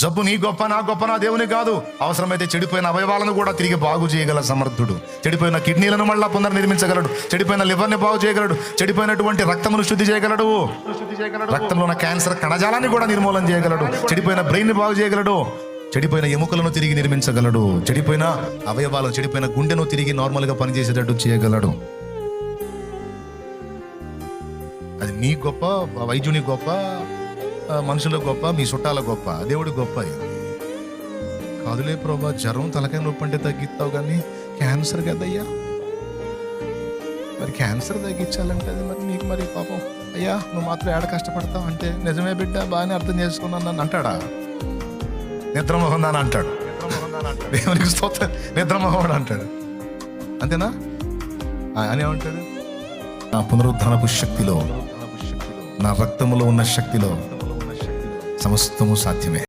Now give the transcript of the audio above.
జబ్బు నీ గొప్ప నా గొప్ప నా దేవుని కాదు. అవసరమైతే చెడిపోయిన అవయవాలను కూడా తిరిగి బాగు చేయగల సమర్థుడు. చెడిపోయిన కిడ్నీలను మళ్ళా పునర్నిర్మించగలడు. చెడిపోయిన లివర్ని బాగు చేయగలడు. చెడిపోయినటువంటి రక్తమును శుద్ధి చేయగలడు. రక్తంలో ఉన్న క్యాన్సర్ కణజాలాన్ని కూడా నిర్మూలన చేయగలడు. చెడిపోయిన బ్రెయిన్ని బాగు చేయగలడు. చెడిపోయిన ఎముకలను తిరిగి నిర్మించగలడు. చెడిపోయిన అవయవాలను చెడిపోయిన గుండెను తిరిగి నార్మల్గా పనిచేసేటట్టు చేయగలడు. అది మీ గొప్ప వైద్యుని గొప్ప మనుషుల గొప్ప మీ చుట్టాల గొప్ప దేవుడు గొప్ప కాదులే ప్రభా జ్వరం తలకాయ నొప్పి అంటే తగ్గిస్తావు కానీ క్యాన్సర్ కదయ్యా. మరి క్యాన్సర్ తగ్గించాలంటే అది మరి నీకు మరి పాపం. అయ్యా నువ్వు మాత్రం ఏడ కష్టపడతావు అంటే నిజమే బిడ్డ బాగానే అర్థం చేసుకున్నాను నన్ను అంటాడా? నిద్రమోహన్ అని అంటాడు. దేవునికి స్తోత్రం నిద్రమోహన్ అంటాడు. అంతేనా? అని ఏమంటాడు? నా పునరుద్ధరణపు శక్తిలో నా రక్తములో ఉన్న శక్తిలో సమస్తము సాధ్యమే.